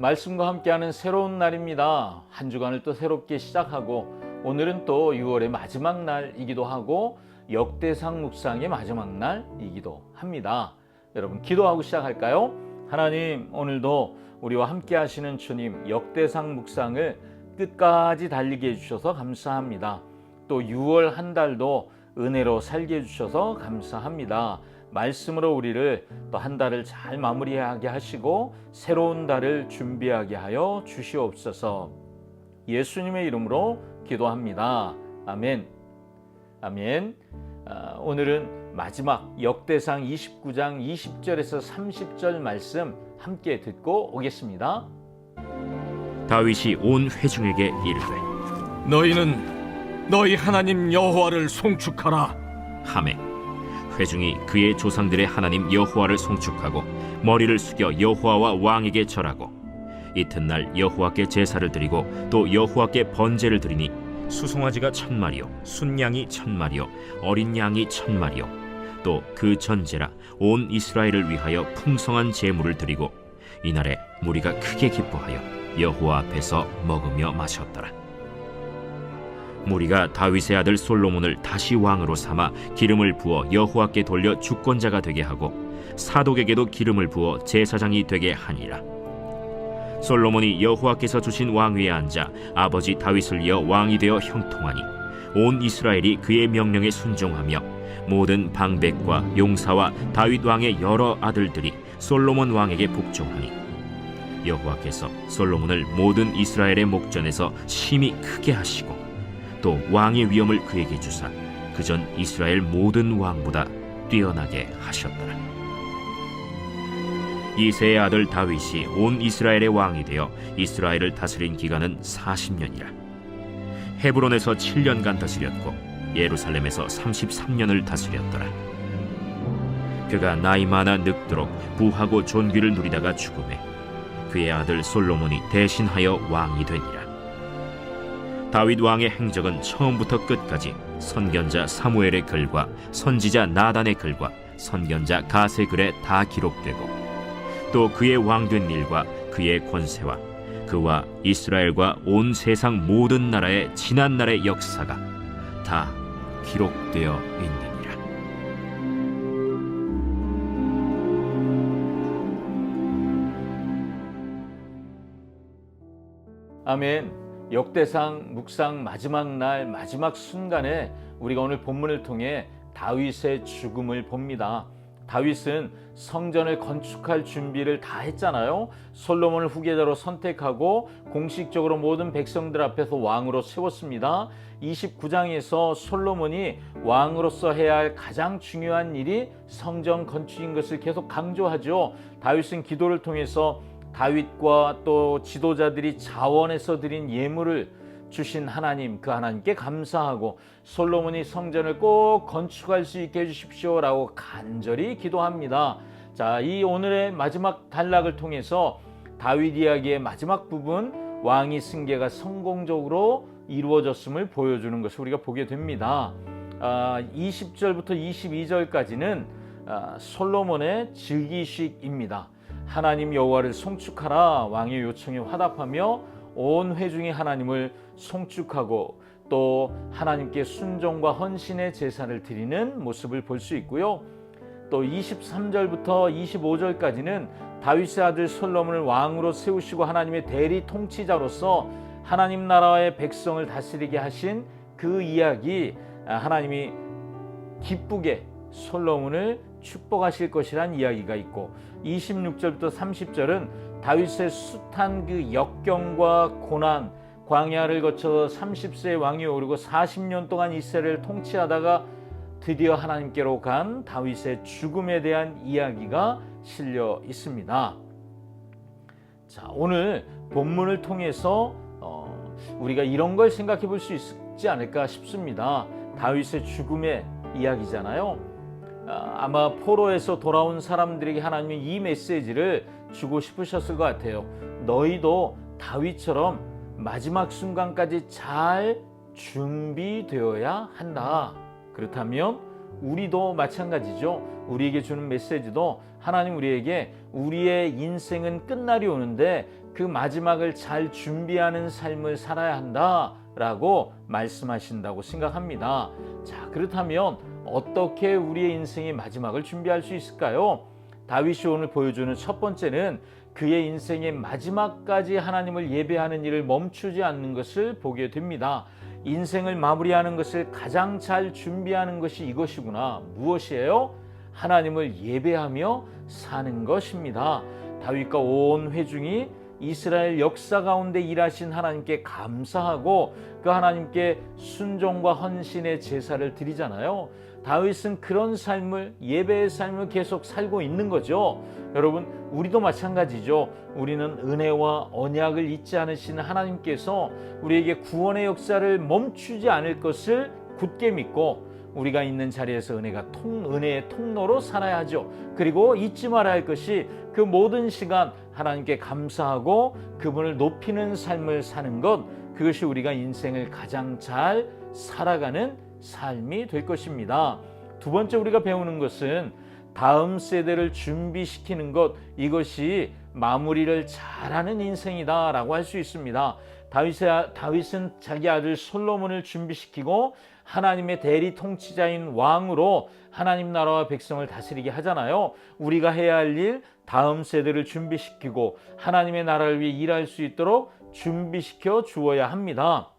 말씀과 함께하는 새로운 날입니다. 한 주간을 또 새롭게 시작하고 오늘은 또 6월의 마지막 날이기도 하고 역대상 묵상의 마지막 날이기도 합니다. 여러분 기도하고 시작할까요? 하나님 오늘도 우리와 함께 하시는 주님 역대상 묵상을 끝까지 달리게 해주셔서 감사합니다. 또 6월 한 달도 은혜로 살게 해주셔서 감사합니다. 말씀으로 우리를 또 한 달을 잘 마무리하게 하시고 새로운 달을 준비하게 하여 주시옵소서. 예수님의 이름으로 기도합니다. 아멘. 아멘. 아, 오늘은 마지막 역대상 29장 20절에서 30절 말씀 함께 듣고 오겠습니다. 다윗이 온 회중에게 이르되 너희는 너희 하나님 여호와를 송축하라. 하매 회중이 그의 조상들의 하나님 여호와를 송축하고 머리를 숙여 여호와와 왕에게 절하고 이튿날 여호와께 제사를 드리고 또 여호와께 번제를 드리니 수송아지가 천 마리요 순양이 천 마리요 어린 양이 천 마리요 또 그 전제라 온 이스라엘을 위하여 풍성한 제물을 드리고 이날에 무리가 크게 기뻐하여 여호와 앞에서 먹으며 마셨더라. 무리가 다윗의 아들 솔로몬을 다시 왕으로 삼아 기름을 부어 여호와께 돌려 주권자가 되게 하고 사독에게도 기름을 부어 제사장이 되게 하니라. 솔로몬이 여호와께서 주신 왕위에 앉아 아버지 다윗을 이어 왕이 되어 형통하니 온 이스라엘이 그의 명령에 순종하며 모든 방백과 용사와 다윗 왕의 여러 아들들이 솔로몬 왕에게 복종하니 여호와께서 솔로몬을 모든 이스라엘의 목전에서 심히 크게 하시고 또 왕의 위엄을 그에게 주사 그 전 이스라엘 모든 왕보다 뛰어나게 하셨더라. 이세의 아들 다윗이 온 이스라엘의 왕이 되어 이스라엘을 다스린 기간은 40년이라. 헤브론에서 7년간 다스렸고 예루살렘에서 33년을 다스렸더라. 그가 나이 많아 늙도록 부하고 존귀를 누리다가 죽음에 그의 아들 솔로몬이 대신하여 왕이 되니라. 다윗 왕의 행적은 처음부터 끝까지 선견자 사무엘의 글과 선지자 나단의 글과 선견자 가세 글에 다 기록되고 또 그의 왕된 일과 그의 권세와 그와 이스라엘과 온 세상 모든 나라의 지난 날의 역사가 다 기록되어 있느니라. 아멘. 역대상 묵상 마지막 날 마지막 순간에 우리가 오늘 본문을 통해 다윗의 죽음을 봅니다. 다윗은 성전을 건축할 준비를 다 했잖아요. 솔로몬을 후계자로 선택하고 공식적으로 모든 백성들 앞에서 왕으로 세웠습니다. 29장에서 솔로몬이 왕으로서 해야 할 가장 중요한 일이 성전 건축인 것을 계속 강조하죠. 다윗은 기도를 통해서 다윗과 또 지도자들이 자원해서 드린 예물을 주신 하나님 그 하나님께 감사하고 솔로몬이 성전을 꼭 건축할 수 있게 해주십시오라고 간절히 기도합니다. 자, 이 오늘의 마지막 단락을 통해서 다윗 이야기의 마지막 부분 왕위 승계가 성공적으로 이루어졌음을 보여주는 것을 우리가 보게 됩니다. 아, 20절부터 22절까지는 아, 솔로몬의 즉위식입니다. 하나님 여호와를 송축하라 왕의 요청에 화답하며 온 회중이 하나님을 송축하고 또 하나님께 순종과 헌신의 제사를 드리는 모습을 볼 수 있고요. 또 23절부터 25절까지는 다윗의 아들 솔로몬을 왕으로 세우시고 하나님의 대리 통치자로서 하나님 나라의 백성을 다스리게 하신 그 이야기 아, 하나님이 기쁘게 솔로몬을 축복하실 것이란 이야기가 있고 26절부터 30절은 다윗의 숱한 그 역경과 고난 광야를 거쳐 30세의 왕이 오르고 40년 동안 이스라엘을 통치하다가 드디어 하나님께로 간 다윗의 죽음에 대한 이야기가 실려 있습니다. 자, 오늘 본문을 통해서 어, 우리가 이런 걸 생각해 볼 수 있지 않을까 싶습니다. 다윗의 죽음의 이야기잖아요. 아, 아마 포로에서 돌아온 사람들에게 하나님이 이 메시지를 주고 싶으셨을 것 같아요. 너희도 다윗처럼 마지막 순간까지 잘 준비되어야 한다. 그렇다면 우리도 마찬가지죠. 우리에게 주는 메시지도 하나님 우리에게 우리의 인생은 끝날이 오는데 그 마지막을 잘 준비하는 삶을 살아야 한다 라고 말씀하신다고 생각합니다. 자, 그렇다면 어떻게 우리의 인생의 마지막을 준비할 수 있을까요? 다윗이 오늘 보여주는 첫 번째는 그의 인생의 마지막까지 하나님을 예배하는 일을 멈추지 않는 것을 보게 됩니다. 인생을 마무리하는 것을 가장 잘 준비하는 것이 이것이구나. 무엇이에요? 하나님을 예배하며 사는 것입니다. 다윗과 온 회중이 이스라엘 역사 가운데 일하신 하나님께 감사하고 그 하나님께 순종과 헌신의 제사를 드리잖아요. 다윗은 그런 삶을 예배의 삶을 계속 살고 있는 거죠. 여러분, 우리도 마찬가지죠. 우리는 은혜와 언약을 잊지 않으시는 하나님께서 우리에게 구원의 역사를 멈추지 않을 것을 굳게 믿고 우리가 있는 자리에서 은혜가 통 은혜의 통로로 살아야 하죠. 그리고 잊지 말아야 할 것이 그 모든 시간 하나님께 감사하고 그분을 높이는 삶을 사는 것 그것이 우리가 인생을 가장 잘 살아가는 삶이 될 것입니다. 두 번째 우리가 배우는 것은 다음 세대를 준비시키는 것 이것이 마무리를 잘하는 인생이다라고 할 수 있습니다. 다윗은 자기 아들 솔로몬을 준비시키고 하나님의 대리 통치자인 왕으로 하나님 나라와 백성을 다스리게 하잖아요. 우리가 해야 할 일 다음 세대를 준비시키고 하나님의 나라를 위해 일할 수 있도록 준비시켜 주어야 합니다.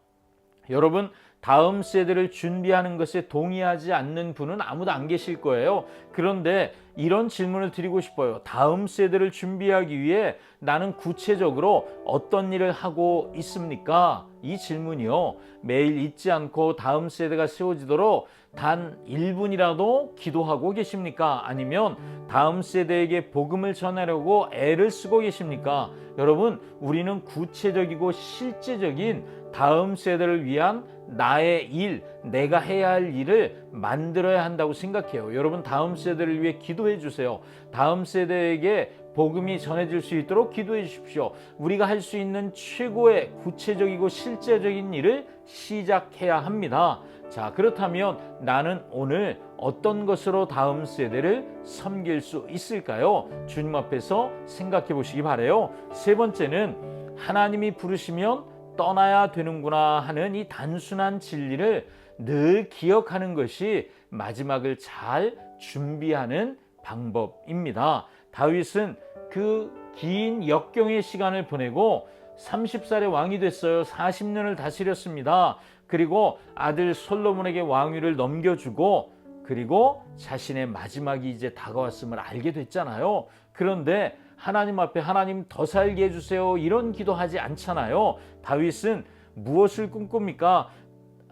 여러분 다음 세대를 준비하는 것에 동의하지 않는 분은 아무도 안 계실 거예요. 그런데 이런 질문을 드리고 싶어요. 다음 세대를 준비하기 위해 나는 구체적으로 어떤 일을 하고 있습니까? 이 질문이요. 매일 잊지 않고 다음 세대가 세워지도록 단 1분이라도 기도하고 계십니까? 아니면 다음 세대에게 복음을 전하려고 애를 쓰고 계십니까? 여러분, 우리는 구체적이고 실제적인 다음 세대를 위한 나의 일, 내가 해야 할 일을 만들어야 한다고 생각해요. 여러분, 다음 세대를 위해 기도해 주세요. 다음 세대에게 복음이 전해질 수 있도록 기도해 주십시오. 우리가 할 수 있는 최고의 구체적이고 실제적인 일을 시작해야 합니다. 자, 그렇다면 나는 오늘 어떤 것으로 다음 세대를 섬길 수 있을까요? 주님 앞에서 생각해 보시기 바래요. 세 번째는 하나님이 부르시면 떠나야 되는구나 하는 이 단순한 진리를 늘 기억하는 것이 마지막을 잘 준비하는 방법입니다. 다윗은 그 긴 역경의 시간을 보내고 30살의 왕이 됐어요. 40년을 다스렸습니다. 그리고 아들 솔로몬에게 왕위를 넘겨주고 그리고 자신의 마지막이 이제 다가왔음을 알게 됐잖아요. 그런데 하나님 앞에 하나님 더 살게 해주세요. 이런 기도하지 않잖아요. 다윗은 무엇을 꿈꿉니까?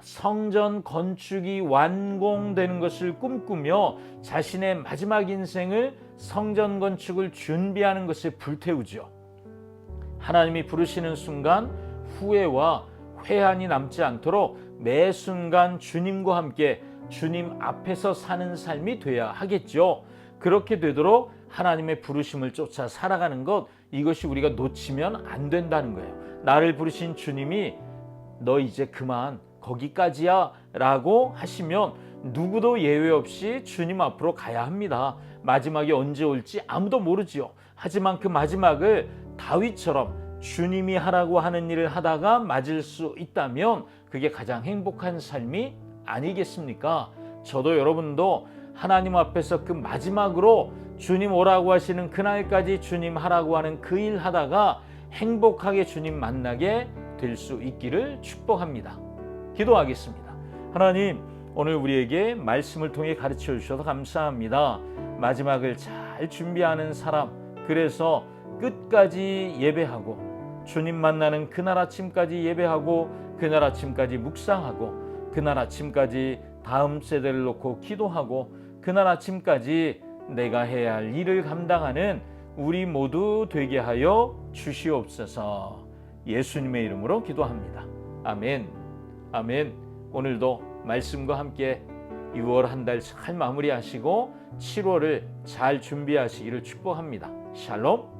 성전 건축이 완공되는 것을 꿈꾸며 자신의 마지막 인생을 성전 건축을 준비하는 것에 불태우죠. 하나님이 부르시는 순간 후회와 회한이 남지 않도록 매 순간 주님과 함께 주님 앞에서 사는 삶이 돼야 하겠죠. 그렇게 되도록 하나님의 부르심을 쫓아 살아가는 것 이것이 우리가 놓치면 안 된다는 거예요. 나를 부르신 주님이 너 이제 그만 거기까지야 라고 하시면 누구도 예외 없이 주님 앞으로 가야 합니다. 마지막이 언제 올지 아무도 모르지요. 하지만 그 마지막을 다윗처럼 주님이 하라고 하는 일을 하다가 맞을 수 있다면 그게 가장 행복한 삶이 아니겠습니까? 저도 여러분도 하나님 앞에서 그 마지막으로 주님 오라고 하시는 그날까지 주님 하라고 하는 그 일 하다가 행복하게 주님 만나게 될 수 있기를 축복합니다. 기도하겠습니다. 하나님, 오늘 우리에게 말씀을 통해 가르쳐 주셔서 감사합니다. 마지막을 잘 준비하는 사람, 그래서 끝까지 예배하고 주님 만나는 그날 아침까지 예배하고 그날 아침까지 묵상하고 그날 아침까지 다음 세대를 놓고 기도하고 그날 아침까지 내가 해야 할 일을 감당하는 우리 모두 되게 하여 주시옵소서. 예수님의 이름으로 기도합니다. 아멘. 아멘. 오늘도 말씀과 함께 6월 한 달 잘 마무리하시고 7월을 잘 준비하시기를 축복합니다. 샬롬.